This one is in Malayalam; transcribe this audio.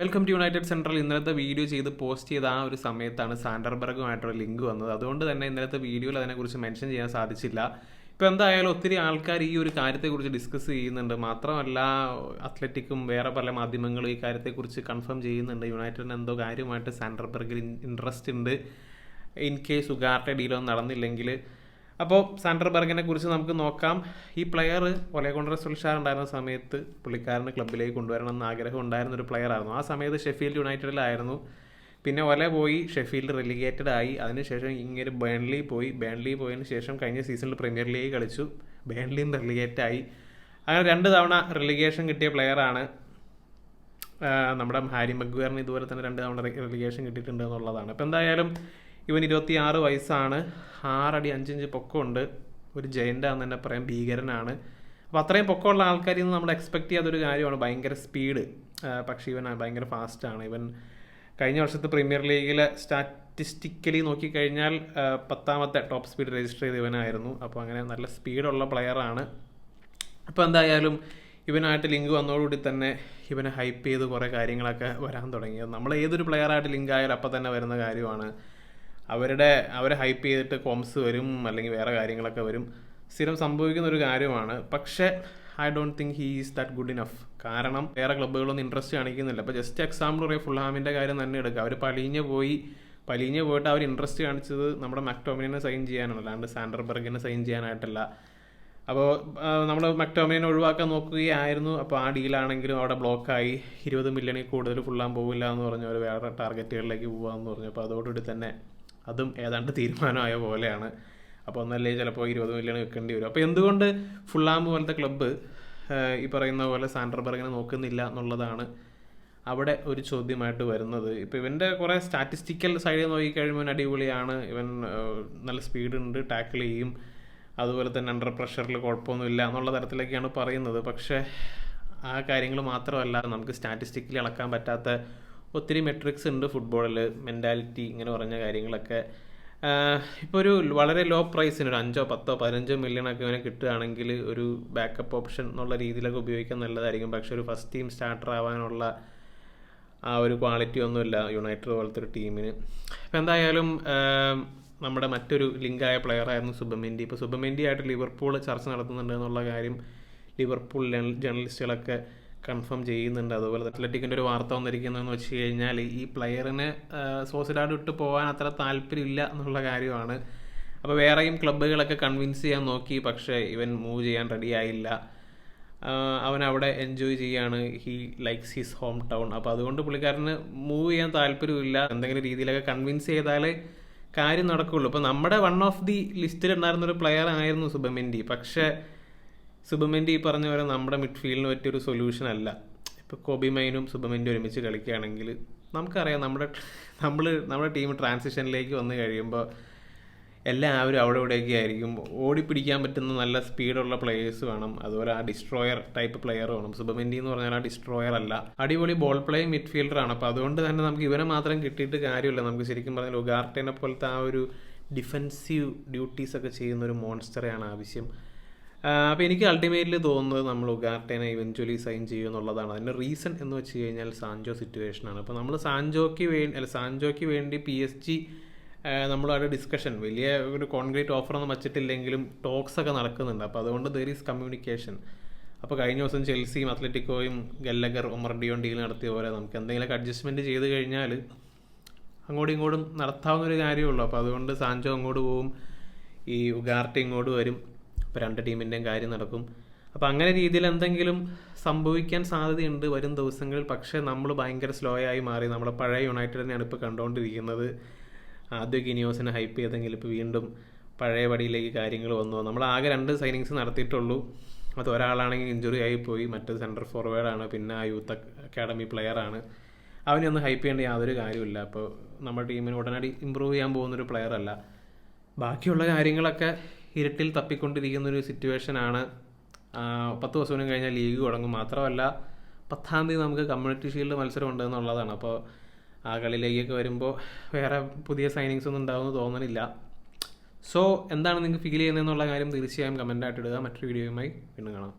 വെൽക്കം ടു യുണൈറ്റഡ് സെൻട്രൽ ഇന്നലത്തെ വീഡിയോ ചെയ്ത് പോസ്റ്റ് ചെയ്ത ആ ഒരു സമയത്താണ് സാൻഡർബർഗുമായിട്ടുള്ള ലിങ്ക് വന്നത്. അതുകൊണ്ട് തന്നെ ഇന്നലത്തെ വീഡിയോയിൽ അതിനെക്കുറിച്ച് മെൻഷൻ ചെയ്യാൻ സാധിച്ചില്ല. ഇപ്പോൾ എന്തായാലും ഒത്തിരി ആൾക്കാർ ഈ ഒരു കാര്യത്തെക്കുറിച്ച് ഡിസ്കസ് ചെയ്യുന്നുണ്ട്. മാത്രമല്ല അത്ലറ്റിക്കും വേറെ പല മാധ്യമങ്ങളും ഈ കാര്യത്തെക്കുറിച്ച് കൺഫേം ചെയ്യുന്നുണ്ട്. യുണൈറ്റഡിന് എന്തോ കാര്യമായിട്ട് സാൻഡർബർഗിൽ ഇൻട്രസ്റ്റ് ഉണ്ട്. ഇൻ കേസ് ഉഗാർട്ടെ ഡീലൊന്നും നടന്നില്ലെങ്കിൽ അപ്പോൾ സാൻഡർബർഗിനെ കുറിച്ച് നമുക്ക് നോക്കാം. ഈ പ്ലെയർ ഒലെ കൊണ്ടർ സുൽഷാർ ഉണ്ടായിരുന്ന സമയത്ത് പുള്ളിക്കാരന് ക്ലബിലേക്ക് കൊണ്ടുവരണം എന്ന് ആഗ്രഹം ഉണ്ടായിരുന്ന ഒരു പ്ലെയർ ആയിരുന്നു. ആ സമയത്ത് ഷെഫീൽഡ് യുണൈറ്റഡിലായിരുന്നു. പിന്നെ ഒല പോയി ഷെഫീൽഡ് റെലിഗേറ്റഡ് ആയി. അതിനുശേഷം ഇങ്ങനെ ബേൺലി പോയി. ബേൺലി പോയതിന് ശേഷം കഴിഞ്ഞ സീസണിൽ പ്രീമിയർ ലീഗ് കളിച്ചു. ബേൺലിയും റെലിഗേറ്റ് ആയി. അങ്ങനെ രണ്ട് തവണ റെലിഗേഷൻ കിട്ടിയ പ്ലെയറാണ് നമ്മുടെ ഹാരി മഗ്വേറിന് ഇതുപോലെ തന്നെ രണ്ട് തവണ റെലിഗേഷൻ കിട്ടിയിട്ടുണ്ട് എന്നുള്ളതാണ്. അപ്പോൾ എന്തായാലും ഇവൻ ഇരുപത്തി ആറ് വയസ്സാണ്. ആറടി അഞ്ചിഞ്ച് പൊക്കമുണ്ട്. ഒരു ജയന്റാന്ന് തന്നെ പറയാം. ഭീകരനാണ്. അപ്പോൾ അത്രയും പൊക്കമുള്ള ആൾക്കാരിൽ നിന്ന് നമ്മൾ എക്സ്പെക്ട് ചെയ്യാത്തൊരു കാര്യമാണ്. ഭയങ്കര സ്പീഡ് പക്ഷേ ഇവൻ ഭയങ്കര ഫാസ്റ്റാണ് ഇവൻ കഴിഞ്ഞ വർഷത്തെ പ്രീമിയർ ലീഗിലെ സ്റ്റാറ്റിസ്റ്റിക്കലി നോക്കിക്കഴിഞ്ഞാൽ പത്താമത്തെ ടോപ്പ് സ്പീഡ് രജിസ്റ്റർ ചെയ്ത ഇവനായിരുന്നു. അപ്പോൾ അങ്ങനെ നല്ല സ്പീഡുള്ള പ്ലെയറാണ് അപ്പോൾ എന്തായാലും ഇവനായിട്ട് ലിങ്ക് വന്നതോടുകൂടി തന്നെ ഇവനെ ഹൈപ്പ് ചെയ്ത് കുറേ കാര്യങ്ങളൊക്കെ വരാൻ തുടങ്ങിയത് നമ്മൾ ഏതൊരു പ്ലെയറായിട്ട് ലിങ്ക് ആയാലും അപ്പം തന്നെ വരുന്ന കാര്യമാണ്. അവരുടെ അവരെ ഹൈപ്പ് ചെയ്തിട്ട് കോംസ് വരും അല്ലെങ്കിൽ വേറെ കാര്യങ്ങളൊക്കെ വരും. സ്ഥിരം സംഭവിക്കുന്ന ഒരു കാര്യമാണ്. പക്ഷേ I don't think he is that good enough കാരണം വേറെ ക്ലബ്ബുകളൊന്നും ഇൻട്രസ്റ്റ് കാണിക്കുന്നില്ല. അപ്പോൾ ജസ്റ്റ് എക്സാമ്പിൾ പറയാം ഫുൾഹാമിന്റെ കാര്യം തന്നെ എടുക്കുക. അവർ പലിഞ്ഞ് പോയി പലിഞ്ഞ് പോയിട്ട് അവർ ഇൻട്രസ്റ്റ് കാണിച്ചത് നമ്മുടെ മക്ടോമിനെ സൈൻ ചെയ്യാനാണ്. അല്ലാണ്ട് സാൻഡർബർഗിനെ സൈൻ ചെയ്യാനായിട്ടല്ല. അപ്പോൾ നമ്മൾ മക്ടോമിനെ ഒഴിവാക്കാൻ നോക്കുകയായിരുന്നു. അപ്പോൾ ആ ഡീലാണെങ്കിലും അവിടെ ബ്ലോക്കായി ഇരുപത് മില്യണിൽ കൂടുതൽ ഫുള്ളാൻ പോകില്ല എന്ന് പറഞ്ഞു അവർ വേറെ ടാർഗറ്റുകളിലേക്ക് പോകാമെന്ന് പറഞ്ഞു. അപ്പോൾ അതോടുകൂടി തന്നെ അതും ഏതാണ്ട് തീരുമാനമായ പോലെയാണ്. അപ്പോൾ ഒന്നല്ലേ ചിലപ്പോൾ ഇരുപത് മില്യൺ വെക്കേണ്ടി വരും. അപ്പോൾ എന്തുകൊണ്ട് ഫുള്ളാം പോലത്തെ ക്ലബ്ബ് ഈ പറയുന്ന പോലെ സാൻഡർബർഗിനെ നോക്കുന്നില്ല എന്നുള്ളതാണ് അവിടെ ഒരു ചോദ്യമായിട്ട് വരുന്നത്. ഇപ്പോൾ ഇവന്റെ കുറേ സ്റ്റാറ്റിസ്റ്റിക്കൽ സൈഡിൽ നോക്കിക്കഴിയുമ്പോൾ അടിപൊളിയാണ്. ഇവൻ നല്ല സ്പീഡ് ഉണ്ട് ടാക്കിൾ ചെയ്യും. അതുപോലെ തന്നെ അണ്ടർ പ്രഷറിൽ കുഴപ്പമൊന്നുമില്ല എന്നുള്ള തരത്തിലൊക്കെയാണ് പറയുന്നത്. പക്ഷേ ആ കാര്യങ്ങൾ മാത്രമല്ല നമുക്ക് സ്റ്റാറ്റിസ്റ്റിക്കലി അളക്കാൻ പറ്റാത്ത ഒത്തിരി മെട്രിക്സ് ഉണ്ട് ഫുട്ബോളിൽ മെന്റാലിറ്റി ഇങ്ങനെ പറഞ്ഞ കാര്യങ്ങളൊക്കെ. ഇപ്പോൾ ഒരു വളരെ ലോ പ്രൈസിന് ഒരു അഞ്ചോ പത്തോ പതിനഞ്ചോ മില്യണൊക്കെ ഇവനെ കിട്ടുകയാണെങ്കിൽ ഒരു ബാക്കപ്പ് ഓപ്ഷൻ എന്നുള്ള രീതിയിലൊക്കെ ഉപയോഗിക്കാൻ നല്ലതായിരിക്കും. പക്ഷേ ഒരു ഫസ്റ്റ് ടീം സ്റ്റാർട്ടർ ആവാനുള്ള ആ ഒരു ക്വാളിറ്റി ഒന്നുമില്ല യുണൈറ്റഡ് പോലത്തെ ഒരു ടീമിന് അപ്പോൾ എന്തായാലും നമ്മുടെ മറ്റൊരു ലിങ്കായ പ്ലെയറായിരുന്നു സുബമെൻഡി ഇപ്പോൾ സുബമെൻഡി ആയിട്ട് ലിവർപൂൾ ചർച്ച നടത്തുന്നുണ്ട് എന്നുള്ള കാര്യം ലിവർപൂൾ ജേർണലിസ്റ്റുകളൊക്കെ കൺഫേം ചെയ്യുന്നുണ്ട്. അതുപോലെ അത്ലറ്റിക്കിന്റെ ഒരു വാർത്ത വന്നിരിക്കുന്നതെന്ന് വെച്ച് കഴിഞ്ഞാൽ ഈ പ്ലെയറിന് സോസിഡാഡ് വിട്ട് പോകാൻ അത്ര താല്പര്യമില്ല എന്നുള്ള കാര്യമാണ്. അപ്പോൾ വേറെയും ക്ലബ്ബുകളൊക്കെ കൺവിൻസ് ചെയ്യാൻ നോക്കി പക്ഷേ ഇവൻ മൂവ് ചെയ്യാൻ റെഡി ആയില്ല. അവൻ അവിടെ എൻജോയ് ചെയ്യാണ്. He likes his home town അപ്പോൾ അതുകൊണ്ട് പുള്ളിക്കാരന് മൂവ് ചെയ്യാൻ താല്പര്യമില്ല. എന്തെങ്കിലും രീതിയിലൊക്കെ കൺവിൻസ് ചെയ്താലേ കാര്യം നടക്കുകയുള്ളൂ ഇപ്പോൾ നമ്മുടെ വൺ ഓഫ് ദി ലിസ്റ്റിൽ ഉണ്ടായിരുന്ന ഒരു പ്ലെയർ ആയിരുന്നു സുബമെൻഡി. പക്ഷേ സുബമെൻഡി ഈ പറഞ്ഞ പോലെ നമ്മുടെ മിഡ്ഫീൽഡിന് പറ്റിയൊരു സൊല്യൂഷൻ അല്ല. ഇപ്പോൾ കോബിമൈനും സുബമെന്റെ ഒരുമിച്ച് കളിക്കുകയാണെങ്കിൽ നമുക്കറിയാം നമ്മുടെ നമ്മൾ നമ്മുടെ ടീം ട്രാൻസിഷനിലേക്ക് വന്നു കഴിയുമ്പോൾ എല്ലാവരും അവിടെ ഇവിടെയൊക്കെ ആയിരിക്കും. ഓടിപ്പിടിക്കാൻ പറ്റുന്ന നല്ല സ്പീഡുള്ള പ്ലേയേഴ്സ് വേണം. അതുപോലെ ആ ഡിസ്ട്രോയർ ടൈപ്പ് പ്ലെയർ വേണം. സുബമെൻഡി എന്ന് പറഞ്ഞാൽ ആ ഡിസ്ട്രോയർ അല്ല. അടിപൊളി ബോൾ പ്ലേ മിഡ്ഫീൽഡറാണ് അപ്പോൾ അതുകൊണ്ട് തന്നെ നമുക്ക് ഇവനെ മാത്രം കിട്ടിയിട്ട് കാര്യമില്ല. നമുക്ക് ശരിക്കും പറഞ്ഞാൽ ഉഗാർട്ടേനെ പോലത്തെ ആ ഒരു ഡിഫെൻസീവ് ഡ്യൂട്ടീസൊക്കെ ചെയ്യുന്ന ഒരു മോൺസ്റ്ററെയാണ് ആവശ്യം. അപ്പോൾ എനിക്ക് അൾട്ടിമേറ്റ്ലി തോന്നുന്നത് നമ്മൾ ഉഗാർട്ടേനെ ഇവൻച്വലി സൈൻ ചെയ്യും എന്നുള്ളതാണ്. അതിന്റെ റീസൺ എന്ന് വെച്ച് കഴിഞ്ഞാൽ സാൻജോ സിറ്റുവേഷനാണ് അപ്പോൾ നമ്മൾ സാൻജോയ്ക്ക് വേണ്ടി അല്ല സാൻജോയ്ക്ക് വേണ്ടി പി എസ് ജി നമ്മളവിടെ ഡിസ്കഷൻ വലിയ ഒരു കോൺക്രീറ്റ് ഓഫറൊന്നും വച്ചിട്ടില്ലെങ്കിലും ടോക്സ് ഒക്കെ നടക്കുന്നുണ്ട്. അപ്പോൾ അതുകൊണ്ട് ദർ ഈസ് കമ്മ്യൂണിക്കേഷൻ അപ്പോൾ കഴിഞ്ഞ ദിവസം ചെൽസിയും അത്ലറ്റിക്കോയും ഗല്ലഗർ ഒമർഡിയോ ഡീൽ നടത്തിയ പോലെ നമുക്ക് എന്തെങ്കിലുമൊക്കെ അഡ്ജസ്റ്റ്മെന്റ് ചെയ്ത് കഴിഞ്ഞാൽ അങ്ങോട്ടും ഇങ്ങോട്ടും നടത്താവുന്ന ഒരു കാര്യമുള്ളൂ അപ്പോൾ അതുകൊണ്ട് സാൻജോ അങ്ങോട്ട് പോവും. ഈ ഉഗാർട്ടി ഇങ്ങോട്ട് വരും. അപ്പോൾ രണ്ട് ടീമിന്റെയും കാര്യം നടക്കും. അപ്പോൾ അങ്ങനെ രീതിയിൽ എന്തെങ്കിലും സംഭവിക്കാൻ സാധ്യതയുണ്ട് വരും ദിവസങ്ങളിൽ. പക്ഷേ നമ്മൾ ഭയങ്കര സ്ലോ ആയി മാറി. നമ്മുടെ പഴയ യുണൈറ്റഡിനെയാണ് ഇപ്പോൾ കണ്ടുകൊണ്ടിരിക്കുന്നത് ആദ്യമൊക്കെ ഇനിയോസിനെ ഹൈപ്പ് ചെയ്തെങ്കിൽ ഇപ്പോൾ വീണ്ടും പഴയ പടിയിലേക്ക് കാര്യങ്ങൾ വന്നു. നമ്മൾ ആകെ രണ്ട് സൈനിങ്സ് നടത്തിയിട്ടുള്ളൂ. അത് ഒരാളാണെങ്കിൽ ഇഞ്ചുറി ആയി പോയി. മറ്റേത് സെന്റർ ഫോർവേഡാണ് പിന്നെ ആ യൂത്ത് അക്കാഡമി പ്ലെയറാണ് അവനെ ഒന്ന് ഹൈപ്പ് ചെയ്യേണ്ട യാതൊരു കാര്യമില്ല അപ്പോൾ നമ്മുടെ ടീമിന് ഉടനടി ഇമ്പ്രൂവ് ചെയ്യാൻ പോകുന്നൊരു പ്ലെയർ അല്ല. ബാക്കിയുള്ള കാര്യങ്ങളൊക്കെ ഇരുട്ടിൽ തപ്പിക്കൊണ്ടിരിക്കുന്ന ഒരു സിറ്റുവേഷനാണ് പത്ത് ദിവസം കഴിഞ്ഞാൽ ലീഗ് തുടങ്ങും. മാത്രമല്ല പത്താം തീയതി നമുക്ക് കമ്മ്യൂണിറ്റി ഷീൽഡ് മത്സരം ഉണ്ട് എന്നുള്ളതാണ്. അപ്പോൾ ആ കളിയിലേക്കൊക്കെ വരുമ്പോൾ വേറെ പുതിയ സൈനിങ്സ് ഒന്നും ഉണ്ടാവുമെന്ന് തോന്നണില്ല. സോ എന്താണ് നിങ്ങൾക്ക് ഫീൽ ചെയ്യുന്നതെന്നുള്ള കാര്യം തീർച്ചയായും കമന്റായിട്ട് ഇടുക. മറ്റൊരു വീഡിയോയുമായി വീണ്ടും കാണാം.